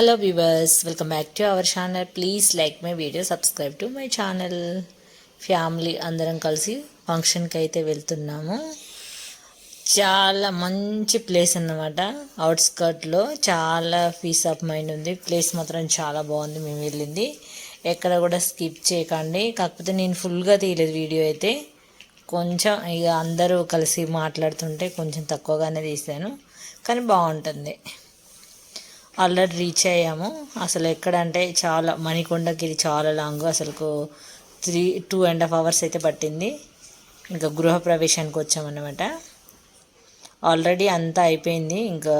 Hello viewers welcome back to our channel please like my video subscribe to my channel family అందరం కలిసి ఫంక్షన్కి అయితే వెళ్తున్నాము. చాలా మంచి ప్లేస్ అన్నమాట. అవుట్స్కర్ట్లో చాలా పీస్ ఆఫ్ మైండ్ ఉంది. ప్లేస్ మాత్రం చాలా బాగుంది. మేము వెళ్ళింది. ఎక్కడ కూడా స్కిప్ చేయకండి. కాకపోతే నేను ఫుల్గా తీయలేదు వీడియో అయితే. కొంచెం ఇక అందరూ కలిసి మాట్లాడుతుంటే కొంచెం తక్కువగానే తీసాను. కానీ బాగుంటుంది. ఆల్రెడీ రీచ్ అయ్యాము. అసలు ఎక్కడంటే చాలా మణికొండకి ఇది చాలా లాంగ్. అసలుకు three two and half hours అయితే పట్టింది. ఇంకా గృహప్రవేశానికి వచ్చామన్నమాట. ఆల్రెడీ అంతా అయిపోయింది. ఇంకా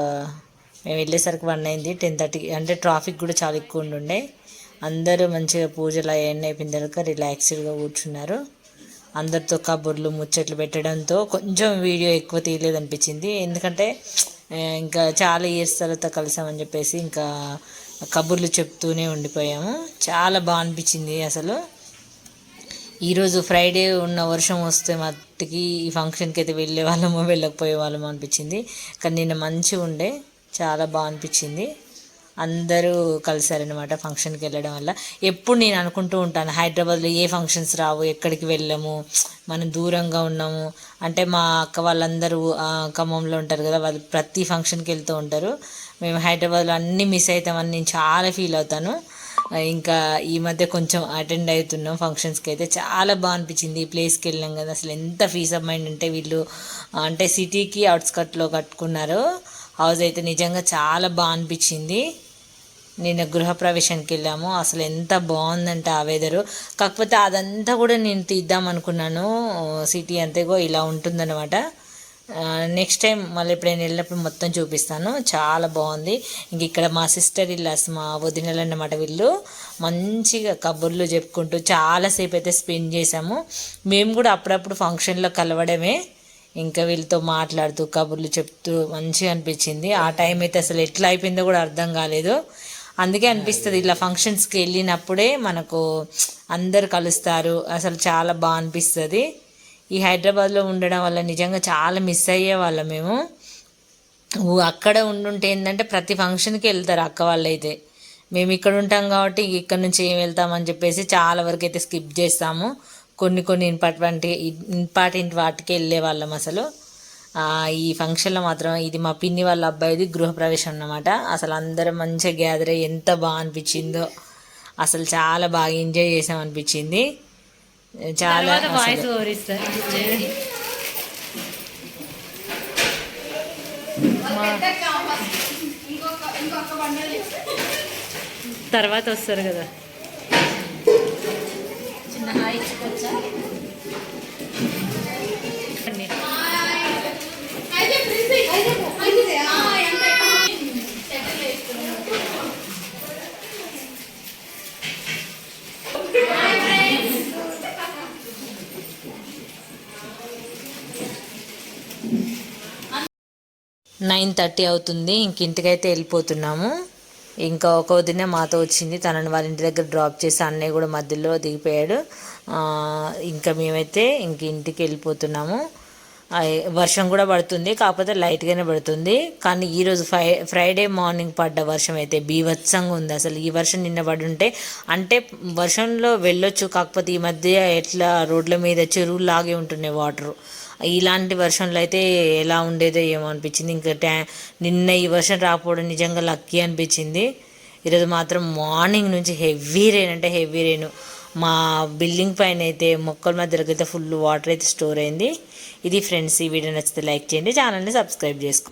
మేము వెళ్ళేసరికి వన్ అయింది. టెన్ థర్టీ అంటే ట్రాఫిక్ కూడా చాలా ఎక్కువ ఉండుండే. అందరూ మంచిగా పూజలు అవన్నీ అయిపోయిన తర్వాత రిలాక్స్డ్గా కూర్చున్నారు. అందరితో కబుర్లు ముచ్చట్లు పెట్టడంతో కొంచెం వీడియో ఎక్కువ తీయలేదు అనిపించింది ఎందుకంటే ఇంకా చాలా ఇయర్స్ తర్వాత కలిసామని చెప్పేసి ఇంకా కబుర్లు చెప్తూనే ఉండిపోయాము. చాలా బాగా అనిపించింది అసలు. ఈరోజు ఫ్రైడే ఉన్న వర్షం వస్తే మట్టికి ఈ ఫంక్షన్కి అయితే వెళ్ళే వాళ్ళము వెళ్ళకపోయే వాళ్ళము అనిపించింది. కానీ నిన్న మంచిగా ఉండే చాలా బాగా అనిపించింది. అందరూ కలిసారనమాట ఫంక్షన్కి వెళ్ళడం వల్ల. ఎప్పుడు నేను అనుకుంటూ ఉంటాను హైదరాబాద్లో ఏ ఫంక్షన్స్ రావు ఎక్కడికి వెళ్ళము మనం దూరంగా ఉన్నాము. అంటే మా అక్క వాళ్ళందరూ ఖమ్మంలో ఉంటారు కదా వాళ్ళు ప్రతి ఫంక్షన్కి వెళ్తూ ఉంటారు. మేము హైదరాబాద్లో అన్నీ మిస్ అవుతామని నేను చాలా ఫీల్ అవుతాను. ఇంకా ఈ మధ్య కొంచెం అటెండ్ అవుతున్నాం ఫంక్షన్స్కి అయితే. చాలా బాగా అనిపించింది ఈ ప్లేస్కి వెళ్ళాం కదా. అసలు ఎంత ఫీస్ ఆఫ్ మైండ్ అంటే వీళ్ళు అంటే సిటీకి అవుట్స్కట్లో కట్టుకున్నారు. హౌస్ అయితే నిజంగా చాలా బాగా అనిపించింది. నేను గృహప్రవేశానికి వెళ్ళాము అసలు ఎంత బాగుందంటే ఆ వెదరు కాకపోతే అదంతా కూడా నేను తీద్దాం అనుకున్నాను. సిటీ అంతేగో ఇలా ఉంటుందన్నమాట. నెక్స్ట్ టైం మళ్ళీ ఎప్పుడైనా వెళ్ళినప్పుడు మొత్తం చూపిస్తాను. చాలా బాగుంది. ఇంక ఇక్కడ మా సిస్టర్ ఇల్లాస్ మా వదినలు అన్నమాట వీళ్ళు. మంచిగా కబుర్లు చెప్పుకుంటూ చాలాసేపు అయితే స్పెండ్ చేసాము మేము కూడా అప్పుడప్పుడు ఫంక్షన్లో కలవడమే. ఇంకా వీళ్ళతో మాట్లాడుతూ కబుర్లు చెప్తూ మంచిగా అనిపించింది. ఆ టైం అయితే అసలు ఎట్లా అయిపోయిందో కూడా అర్థం కాలేదు. అందుకే అనిపిస్తుంది ఇలా ఫంక్షన్స్కి వెళ్ళినప్పుడే మనకు అందరు కలుస్తారు. అసలు చాలా బాగా అనిపిస్తుంది. ఈ హైదరాబాద్లో ఉండడం వల్ల నిజంగా చాలా మిస్ అయ్యే వాళ్ళం మేము. అక్కడ ఉండుంటే ఏంటంటే ప్రతి ఫంక్షన్కి వెళ్తారు అక్క వాళ్ళు అయితే మేము ఇక్కడ ఉంటాం కాబట్టి ఇక్కడ నుంచి ఏం వెళ్తామని చెప్పేసి చాలా వరకు అయితే స్కిప్ చేస్తాము. కొన్ని కొన్ని ఇంపార్టెంట్ ఇంపార్టెంట్ వాటికి వెళ్ళే వాళ్ళం అసలు. ఈ ఫంక్షన్లో మాత్రం ఇది మా పిన్ని వాళ్ళ అబ్బాయిది గృహప్రవేశం అన్నమాట. అసలు అందరం మంచిగా గ్యాదర్ అయ్యి ఎంత బాగా అనిపించిందో. అసలు చాలా బాగా ఎంజాయ్ చేసాం అనిపించింది. చాలా తర్వాత వస్తారు కదా. నైన్ థర్టీ అవుతుంది ఇంక ఇంటికైతే వెళ్ళిపోతున్నాము. ఇంకా ఒక వదిన మాతో వచ్చింది. తనని వాళ్ళ ఇంటి దగ్గర డ్రాప్ చేసి అన్నయ్య కూడా మధ్యలో దిగిపోయాడు. ఇంకా మేమైతే ఇంక ఇంటికి వెళ్ళిపోతున్నాము. వర్షం కూడా పడుతుంది కాకపోతే లైట్గానే పడుతుంది. కానీ ఈరోజు ఫ్రై ఫ్రైడే మార్నింగ్ పడ్డ వర్షం అయితే బీభత్సంగా ఉంది. అసలు ఈ వర్షం నిన్న పడి ఉంటే అంటే వర్షంలో వెళ్ళొచ్చు కాకపోతే ఈ మధ్య ఎట్లా రోడ్ల మీద చెరువులు లాగే ఉంటున్నాయి వాటర్ ఇలాంటి వర్షంలో అయితే ఎలా ఉండేదో ఏమో అనిపించింది. ఇంకా ట్యా నిన్న ఈ వర్షం రాకపోవడం నిజంగా లక్కీ అనిపించింది. ఈరోజు మాత్రం మార్నింగ్ నుంచి హెవీ రెయిన్ అంటే హెవీ రెయిన్ మా బిల్డింగ్ పైన అయితే మొక్కల మధ్యలోకి అయితే ఫుల్ వాటర్ అయితే స్టోర్ అయింది. ఇది ఫ్రెండ్స్ ఈ వీడియో నచ్చితే లైక్ చేయండి ఛానల్ని సబ్స్క్రైబ్ చేసుకో